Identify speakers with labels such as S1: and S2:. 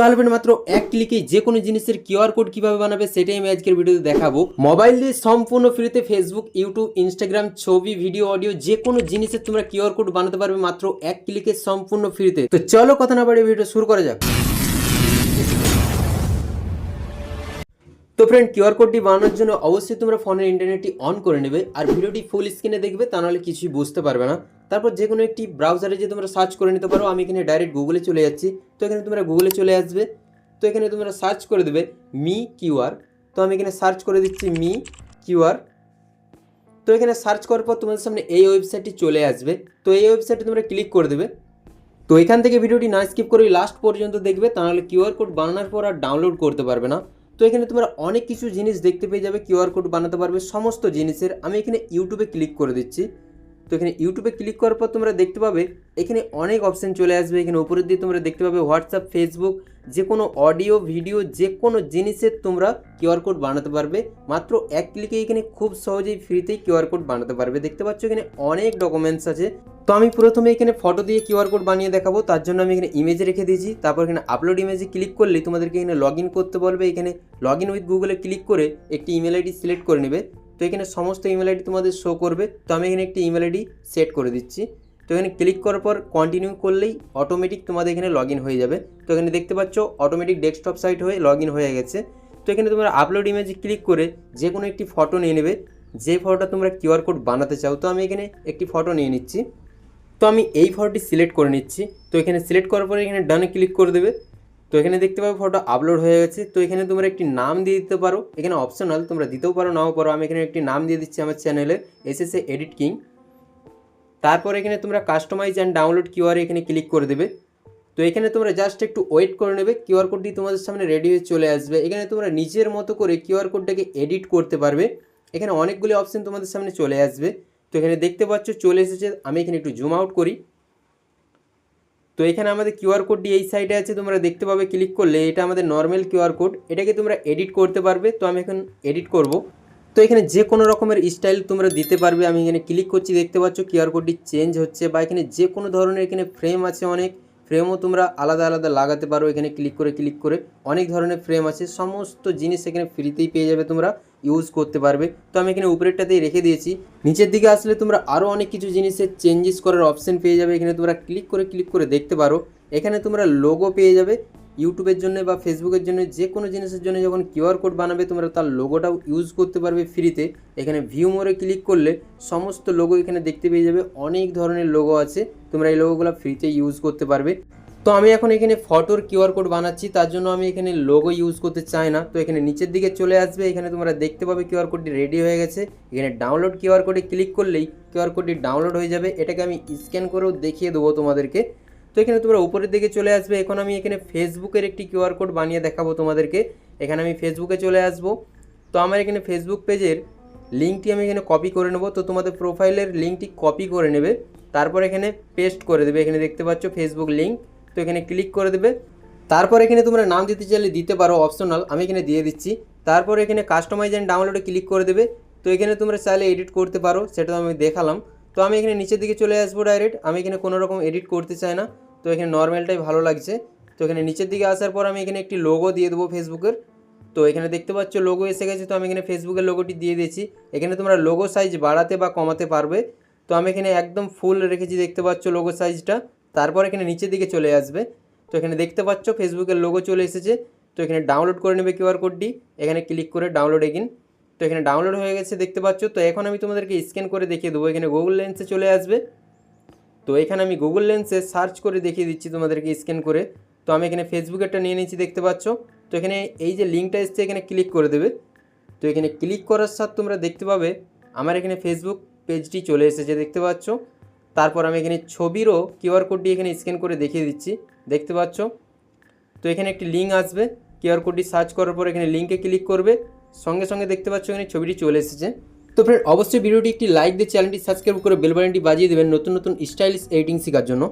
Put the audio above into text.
S1: আলবেন মাত্র এক ক্লিকে যে কোনো জিনিসের কিউআর কোড কীভাবে বানাবে সেটাই আমি আজকের ভিডিওতে দেখাবো। মোবাইল দিয়ে সম্পূর্ণ ফ্রিতে ফেসবুক ইউটিউব ইনস্টাগ্রাম ছবি ভিডিও অডিও যে কোনো জিনিসের তোমরা কিউআর কোড বানাতে পারবে মাত্র এক ক্লিকে সম্পূর্ণ ফ্রিতে তো। চলো কথা না বাড়িয়ে ভিডিও শুরু করা যাক। তো ফ্রেন্ড কিউআর কোডটি বানানোর জন্য অবশ্যই তোমরা ফোনের ইন্টারনেটটি অন করে নেবে আর ভিডিওটি ফুল স্ক্রিনে দেখবে, তা নাহলে কিছুই বুঝতে পারবে না। তারপর যে কোনো একটি ব্রাউজারে যে তোমরা সার্চ করে নিতে পারো, আমি এখানে ডাইরেক্ট গুগলে চলে যাচ্ছি। তো এখানে তোমরা গুগলে চলে আসবে। তো এখানে তোমরা সার্চ করে দেবে মি কিউআর তো আমি এখানে সার্চ করে দিচ্ছি মি কিউআর তো এখানে সার্চ করার পর তোমাদের সামনে এই ওয়েবসাইটটি চলে আসবে। তো এই ওয়েবসাইটে তোমরা ক্লিক করে দেবে। তো এখান থেকে ভিডিওটি না স্কিপ করে লাস্ট পর্যন্ত দেখবে তাহলে কিউআর কোড বানানোর পর আর ডাউনলোড করতে পারবে না। তো এখানে তোমরা অনেক কিছু জিনিস দেখতে পেয়ে যাবে কিউআর কোড বানাতে পারবে, সমস্ত জিনিসের। আমি এখানে ইউটিউবে ক্লিক করে দিচ্ছি। তো এখানে ইউটিউবে ক্লিক করার পর তোমরা দেখতে পাবে, এখানে অনেক অপশান চলে আসবে। এখানে উপরের দিয়ে তোমরা দেখতে পাবে হোয়াটসঅ্যাপ ফেসবুক যে কোনো অডিও ভিডিও যে কোনো জিনিসের তোমরা কিউআর কোড বানাতে পারবে। মাত্র এক ক্লিকে এখানে খুব সহজেই ফ্রিতেই কিউআর কোড বানাতে পারবে। দেখতে পাচ্ছ এখানে অনেক ডকুমেন্টস আছে। তো আমি প্রথমে এখানে ফটো দিয়ে কিউআর কোড বানিয়ে দেখাবো। তার জন্য আমি এখানে ইমেজে রেখে দিয়েছি। তারপর এখানে আপলোড ইমেজে ক্লিক করলে তোমাদেরকে এখানে লগ করতে বলবে। এখানে লগ ইন উইথ গুগলে ক্লিক করে একটি ইমেল আইডি সিলেক্ট করে নেবে। তো এখানে সমস্ত ইমেল আইডি তোমাদের শো করবে। তো আমি এখানে একটি ইমেল আইডি সেট করে দিচ্ছি। তো এখানে ক্লিক করার পর কন্টিনিউ করলেই অটোমেটিক তোমাদের এখানে লগ হয়ে যাবে। তো এখানে দেখতে পাচ্ছ অটোমেটিক ডেস্কটপ সাইট হয়ে লগ হয়ে গেছে। তো এখানে তোমরা আপলোড ইমেজে ক্লিক করে যে কোনো একটি ফটো নিয়ে নেবে। যে ফটোটা তোমরা কিউআর কোড বানাতে চাও, তো আমি এখানে একটি ফটো নিয়ে নিচ্ছি। তো আমি এই ফটোটি সিলেক্ট করে নিচ্ছি। তো এখানে সিলেক্ট করার পরে এখানে ডানে ক্লিক করে দেবে। তো এখানে দেখতে পাবে ফটো আপলোড হয়ে গেছে। তো এখানে তোমরা একটি নাম দিয়ে দিতে পারো। এখানে অপশনাল তোমরা দিতেও পারো, নাও পারো। আমি এখানে একটি নাম দিয়ে দিচ্ছি আমার চ্যানেলে এসএসএ এডিট কিং তারপর এখানে তোমরা কাস্টমাইজ অ্যান্ড ডাউনলোড কিউআর এখানে ক্লিক করে দেবে। তো এখানে তোমরা জাস্ট একটু ওয়েট করে নেবে কিউআর কোডটি তোমাদের সামনে রেডি হয়ে চলে আসবে। এখানে তোমরা নিজের মতো করে কিউআর কোডটাকে এডিট করতে পারবে। এখানে অনেকগুলি অপশন তোমাদের সামনে চলে আসবে। তো এখানে দেখতে পাচ্ছ, চলে এসেছে। আমি এখানে একটু জুম আউট করি। তো এখানে আমাদের কিউআর কোডটি এই সাইডে আছে, তোমরা দেখতে পাবে ক্লিক করলে এটা আমাদের নর্মাল কিউআর কোড এটাকে তোমরা এডিট করতে পারবে। তো আমি এখন এডিট করব। তো এখানে যে কোনো রকমের স্টাইল তোমরা দিতে পারবে। আমি এখানে ক্লিক করছি, দেখতে পাচ্ছ কিউআর কোডটি চেঞ্জ হচ্ছে বা এখানে যে কোনো ধরনের এখানে ফ্রেম আছে অনেক। ফ্রেমও তোমরা আলাদা আলাদা লাগাতে পারো এখানে ক্লিক করে ক্লিক করে। অনেক ধরনের ফ্রেম আছে, সমস্ত জিনিস এখানে ফ্রিতেই পেয়ে যাবে তোমরা ইউজ করতে পারবে। তো আমি এখানে উপরেরটাতেই রেখে দিয়েছি। নিচের দিকে আসলে তোমরা আরও অনেক কিছু জিনিসের চেঞ্জেস করার অপশন পেয়ে যাবে। এখানে তোমরা ক্লিক করে ক্লিক করে দেখতে পারো। এখানে তোমরা লোগো পেয়ে যাবে। ইউটিউবের জন্য বা ফেসবুকের জন্য যে কোনো জিনিসের জন্য যখন কিউআর কোড বানাবে, তোমরা তার লোগোটাও ইউজ করতে পারবে ফ্রিতে এখানে ভিউ মোরে ক্লিক করলে সমস্ত লোগো এখানে দেখতে পেয়ে যাবে। অনেক ধরনের লোগো আছে। তোমরা এই লোগোগুলো ফ্রিতে ইউজ করতে পারবে। তো আমি এখন এখানে ফটোর কিউআর কোড বানাচ্ছি। তার জন্য আমি এখানে লোগো ইউজ করতে চাই না। তো এখানে নিচের দিকে চলে আসবে। এখানে তোমরা দেখতে পাবে কিউআর কোডটি রেডি হয়ে গেছে। এখানে ডাউনলোড কিউআর কোডে ক্লিক করলেই কিউআর কোডটি ডাউনলোড হয়ে যাবে। এটাকে আমি স্ক্যান করেও দেখিয়ে দেবো তোমাদেরকে। তো এখানে তোমরা উপরের দিকে চলে আসবে। এখন আমি এখানে ফেসবুকের একটি কিউআর কোড বানিয়ে দেখাবো তোমাদেরকে। এখানে আমি ফেসবুকে চলে আসব। তো আমার এখানে ফেসবুক পেজের লিঙ্কটি আমি এখানে কপি করে নেব। তো তোমাদের প্রোফাইলের লিঙ্কটি কপি করে নেবে। তারপর এখানে পেস্ট করে দেবে। এখানে দেখতে পাচ্ছ ফেসবুক লিঙ্ক তো এখানে ক্লিক করে দেবে। তারপর এখানে তোমরা নাম দিতে চাইলে দিতে পারো অপশনাল আমি এখানে দিয়ে দিচ্ছি। তারপর এখানে কাস্টমাইজ অ্যান্ড ডাউনলোডে ক্লিক করে দেবে। তো এখানে তোমরা চাইলে এডিট করতে পারো। সেটা আমি দেখালাম। তো আমি এখানে নিচের দিকে চলে আসব ডাইরেক্ট আমি এখানে কোনো রকম এডিট করতে চাই না। তো এখানে নর্মালটাই ভালো লাগছে। তো এখানে নিচের দিকে আসার পর আমি এখানে একটি লোগো দিয়ে দেবো ফেসবুকের তো এখানে দেখতে পাচ্ছ লোগো এসে গেছে। তো আমি এখানে ফেসবুকের লোগোটি দিয়ে দিয়েছি। এখানে তোমরা লোগো সাইজ বাড়াতে বা কমাতে পারবে। তো আমি এখানে একদম ফুল রেখেছি। দেখতে পাচ্ছ লোগো সাইজটা তারপর এখানে নিচের দিকে চলে আসবে। তো এখানে দেখতে পাচ্ছ ফেসবুকের লোগো চলে এসেছে। তো এখানে ডাউনলোড করে নেবে কিউআর কোডটি এখানে ক্লিক করে ডাউনলোড এগিন তো এখানে ডাউনলোড হয়ে গেছে, দেখতে পাচ্ছ? তো এখন আমি তোমাদেরকে স্ক্যান করে দেখিয়ে দেবো। এখানে গুগল লেন্সে চলে আসবে। তো এখানে আমি গুগল লেন্সে সার্চ করে দেখিয়ে দিচ্ছি তোমাদেরকে স্ক্যান করে। তো আমি এখানে ফেসবুকেরটা নিয়ে নিয়েছি, দেখতে পাচ্ছ? তো এখানে এই যে লিঙ্কটা এসছে, এখানে ক্লিক করে দেবে। তো এখানে ক্লিক করার সাথে তোমরা দেখতে পাবে, আমার এখানে ফেসবুক পেজটি চলে এসেছে, দেখতে পাচ্ছ? তারপর আমি এখানে ছবিরও কিউআর কোডটি এখানে স্ক্যান করে দেখিয়ে দিচ্ছি, দেখতে পাচ্ছ? তো এখানে একটি লিঙ্ক আসবে। কিউআর কোডটি সার্চ করার পর এখানে লিঙ্কে ক্লিক করবে। সঙ্গে সঙ্গে দেখতে পাচ্ছ এখানে ছবিটি চলে এসেছে। তো ফ্রেন্ড অবশ্যই ভিডিওটি একটি লাইক দিয়ে চ্যানেলটি সাবস্ক্রাইব করে বেল বাটনটি বাজিয়ে দেবেন নতুন নতুন স্টাইলিশ এডিটিং শেখার জন্য।